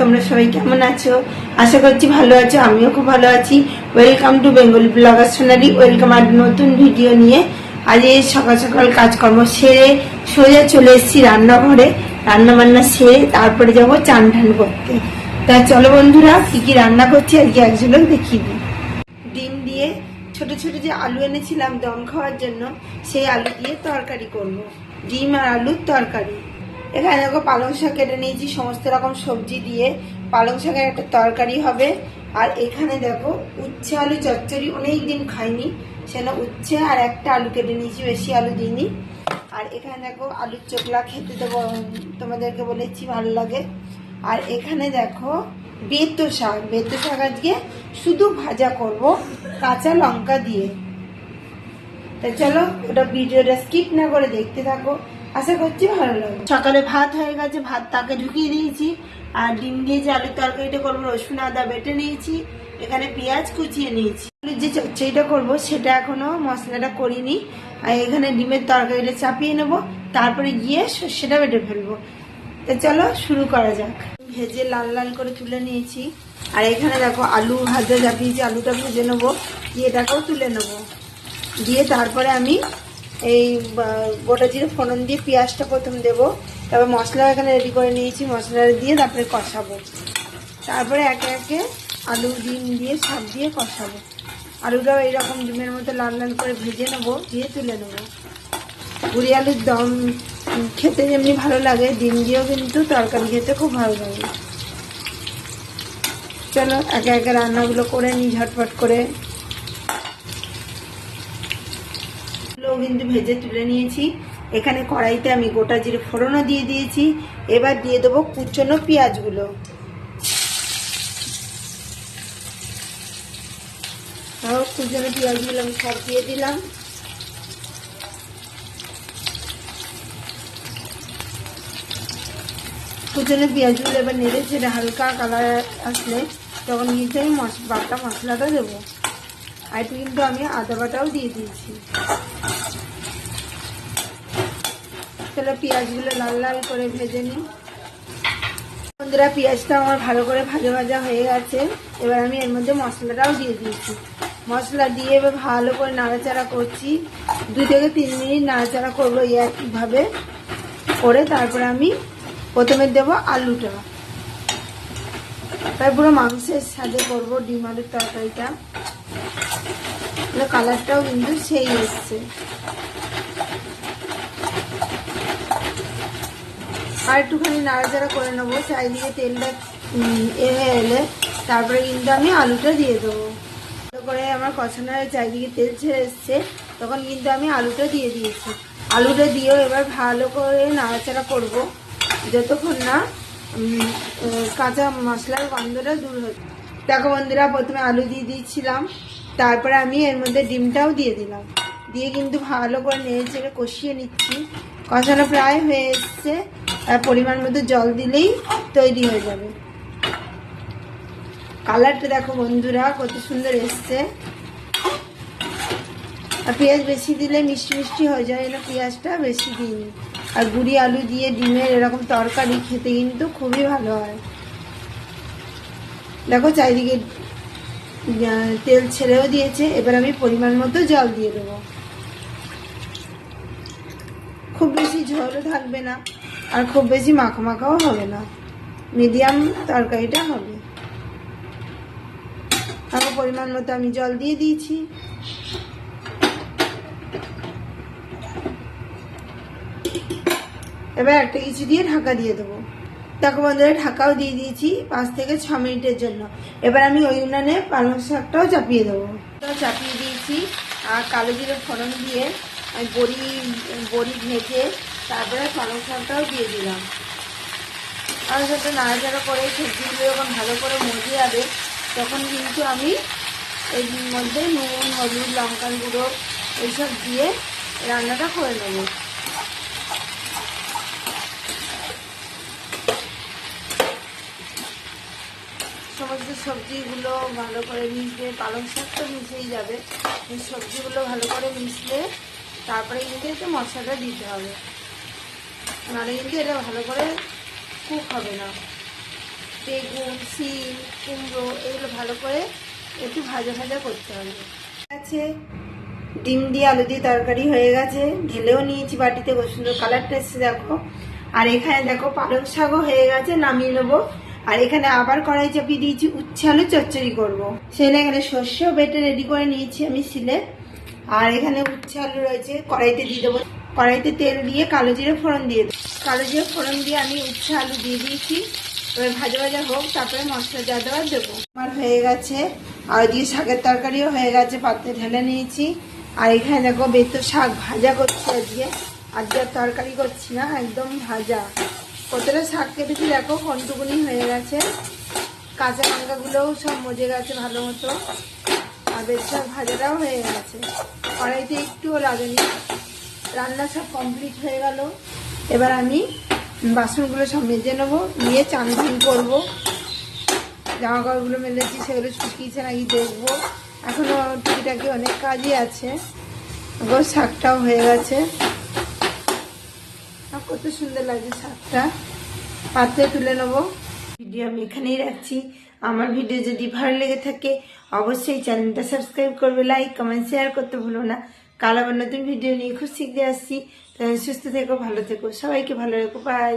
তোমরা সবাই কেমন আছো? আশা করছি ভালো আছো, আমিও খুব ভালো আছি। Welcome to Bengali blogger Sonari welcome আর নতুন ভিডিও নিয়ে। আজ এই সকাল সকাল কাজকর্ম সেরে সোজা চলে এসেছি রান্নাঘরে। রান্না বান্না সেরে তারপরে যাব চান ঠান করতে। তা চলো বন্ধুরা, কি কি রান্না করছি আজকে এক ঝলক দেখিয়ে দিই। ডিম দিয়ে ছোট ছোট যে আলু এনেছিলাম দম খাওয়ার জন্য, সেই আলু দিয়ে তরকারি করব। ডিম আর আলুর তরকারি। এখানে দেখো পালং শাক কেটে নিয়েছি, সমস্ত রকম সবজি দিয়ে। পালং শাকের একটা তরকারি হবে। আর এখানে দেখো উচ্ছে আলু চচ্চড়ি অনেক দিন খাইনি। সেন উচ্ছে আর একটা আলু কেটে নিয়েছি, বেশি আলু দিইনি। আর এখানে দেখো আলুর চোখলা খেতে দেবো তোমাদেরকে বলেছি ভালো লাগে। আর এখানে দেখো বেত শাক। বেত শাক আজকে শুধু ভাজা করব, কাঁচা লঙ্কা দিয়ে। তা চলো, ওটা ভিডিওটা স্কিপ না করে দেখতে থাকো। আশা করছি ভালো লাগবে। সকালে ভাত হয়ে গেছে ভাত তাকে ঢুকিয়ে দিয়েছি। আর ডিম দিয়ে যে আলুর তরকারিটা করব রসুন আদা বেটে নিয়েছি। এখানে পেঁয়াজ কুচিয়ে নিয়েছি। যে চচ্চড়িটা করব সেটা এখনও মশলাটা করিনি। আর এখানে ডিমের তরকারিটা চাপিয়ে নেব তারপরে গিয়ে সর্ষেটা বেটে ফেলব। তো চলো শুরু করা যাক। ভেজে লাল লাল করে তুলে নিয়েছি। আর এখানে দেখো আলু ভাজা চাপিয়েছি আলুটা ভেজে নেব দিয়ে এটাকেও তুলে নেব। দিয়ে তারপরে আমি এই গোটা জিরে ফোড়ন দিয়ে পেঁয়াজটা প্রথম দেব। তারপর মশলা এখানে রেডি করে নিয়েছি, মশলা দিয়ে তারপরে কষাবো। তারপরে একে একে আলু, ডিম দিয়ে সব দিয়ে কষাবো। আলুটাও এইরকম ডিমের মতো লাল লাল করে ভেজে নেব, দিয়ে তুলে নেব। গুড়ি আলুর দম খেতে যেমনি ভালো লাগে, ডিম দিয়েও কিন্তু তরকারি খেতে খুব ভালো লাগে। চলো একে একে রান্নাগুলো করে নিই ঝটপট করে। কিন্তু ভেজে তুলে নিয়েছি। এখানে কড়াইতে আমি গোটা জিরে ফোড়নও দিয়ে দিয়েছি। এবার দিয়ে দেবো কুচনো পেঁয়াজগুলো। কুচনো পেঁয়াজগুলো আমি সব দিয়ে দিলাম। কুচনো পেঁয়াজগুলো এবার নেড়ে ছেড়ে হালকা কালার আসলে তখন নিচে আমি বাটা মশলাটা দেবো। আর কিন্তু আমি আদা বাটাও দিয়ে দিয়েছি। তাহলে পেঁয়াজগুলো লাল লাল করে ভেজে নিই। বন্ধুরা, পেঁয়াজটা আমার ভালো করে ভাজা ভাজা হয়ে গেছে। এবার আমি এর মধ্যে মশলাটাও দিয়ে দিয়েছি। মশলা দিয়ে এবার ভালো করে নাড়াচাড়া করছি। দুই থেকে তিন মিনিট নাড়াচাড়া করব একইভাবে করে তারপরে আমি প্রথমে দেবো আলুটা। তাই পুরো মাংসের সাথে করব ডিম আলুর তরকারিটা। কালারটাও কিন্তু সেই এসছে। আর একটুখানি নাড়াচাড়া করে নেব। চারিদিকে তেলটা এ হয়ে এলে তারপরে কিন্তু আমি আলুটা দিয়ে দেবো। করে আমার কষানোর চারিদিকে তেল ছেড়ে এসছে, তখন কিন্তু আমি আলুটা দিয়ে দিয়েছি। আলুটা দিয়েও এবার ভালো করে নাড়াচাড়া করব, যতক্ষণ না কাঁচা মশলার গন্ধটা দূর হচ্ছে দেখো বন্ধুরা, প্রথমে আলু দিয়ে দিয়েছিলাম, তারপরে আমি এর মধ্যে ডিমটাও দিয়ে দিলাম। দিয়ে কিন্তু ভালো করে নেড়ে চেড়ে কষিয়ে নিচ্ছি। কষানো প্রায় হয়ে এসছে। পরিমাণ মতো জল দিলেই তৈরি হয়ে যাবে। কালারটা দেখো বন্ধুরা, কত সুন্দর এসছে। আর পেঁয়াজ বেশি দিলে মিষ্টি মিষ্টি হয়ে যায় না, পেঁয়াজটা বেশি দিন। আর গুড়ি আলু দিয়ে ডিমের এরকম তরকারি খেতে কিন্তু খুবই ভালো হয়। দেখো চারিদিকে তেল ছেড়েও দিয়েছে, এবার আমি পরিমাণ মতো জল দিয়ে দেবো। খুব বেশি ঝোলও থাকবে না। আর খুব বেশি মাখা মাখাও হবে না। মিডিয়াম তরকারিটা হবে। তারপর পরিমাণ মতো আমি জল দিয়ে দিয়েছি। এবার একটা কিছু দিয়ে ঢাকা দিয়ে দেবো। দেখো বন্ধুরা, ঢাকাও দিয়ে দিয়েছি পাঁচ থেকে ছ মিনিটের জন্য। এবার আমি ওই উনানে পালং শাকটাও চাপিয়ে দেবো। চাপিয়ে দিয়েছি। আর কালো জিরে ফোড়ন দিয়ে বড়ি বড়ি ভেজে তারপরে পালং শাকটাও দিয়ে দিলাম। পালং শাকটা নাড়াচাড়া করে সবজিগুলো যখন ভালো করে মজে যাবে, তখন কিন্তু আমি এর মধ্যে নুন, হলুদ, লঙ্কার গুঁড়ো এইসব দিয়ে রান্নাটা করে নেব। সমস্ত সবজিগুলো ভালো করে মিশবে পালং শাক তো মিশেই যাবে সবজিগুলো ভালো করে মিশলে তারপরে কিন্তু একটু মশলাটা দিতে হবে। নাহলে কিন্তু এটা ভালো করে কুক হবে না। বেগুন, শিম, কুমড়ো এগুলো ভালো করে একটু ভাজা ভাজা করতে হবে। আছে? ডিম দিয়ে আলু দিয়ে তরকারি হয়ে গেছে। ঢেলেও নিয়েছি বাটিতে খুব সুন্দর কালারটা এসছে, দেখো। আর এখানে দেখো পালং শাকও হয়ে গেছে, নামিয়ে নেব। আর এখানে আবার কড়াই চাপিয়ে দিয়েছি, উচ্ছে আলু চচ্চড়ি করব। সেখানে এখানে সর্ষেও বেটে রেডি করে নিয়েছি আমি সিলে আর এখানে উচ্ছে আলু রয়েছে, কড়াইতে দিয়ে দেবো কড়াইতে তেল দিয়ে কালো জিরে ফোড়ন দিয়ে কালো জিরে ফোড়ন দিয়ে আমি উচ্ছে আলু দিয়ে দিয়েছি। এবার ভাজা ভাজা হোক, তারপরে মশলা যা দেওয়ার দেবো। আমার হয়ে গেছে। আর দিয়ে শাকের তরকারিও হয়ে গেছে, পাত্রে ঢেলে নিয়েছি। আর এখানে দেখো বেতো শাক ভাজা করছি আজকে। আজকে আর তরকারি করছি না, একদম ভাজা। কতটা শাক কেটেছি দেখো, কন্টুকুনি হয়ে গেছে। কাঁচা লঙ্কাগুলোও সব মজে গেছে ভালো মতো। আর বেশ শাক ভাজাটাও হয়ে গেছে। কড়াইতে একটুও লাগেনি। রান্না সব কমপ্লিট হয়ে গেল। এবার আমি বাসনগুলো সব মেজে নেব, নিয়ে চান করব। জামা কাপড়গুলো মেলেছি, সেগুলো শুকিয়েছে নাকি দেখব। এখনও টুকিটাকি অনেক কাজই আছে। এখন শাকটাও হয়ে গেছে। কত সুন্দর লাগছে শাকটা। পাত্রে তুলে নেব। ভিডিও আমি এখানেই রাখছি। আমার ভিডিও যদি ভালো লেগে থাকে, অবশ্যই চ্যানেলটা সাবস্ক্রাইব করবে, লাইক কমেন্ট শেয়ার করতে ভুলো না। কাল আবার নতুন ভিডিও নিয়ে খুব শিখতে আসছি। সুস্থ থেকো, ভালো থেকো। সবাইকে ভালো রেখো। বাই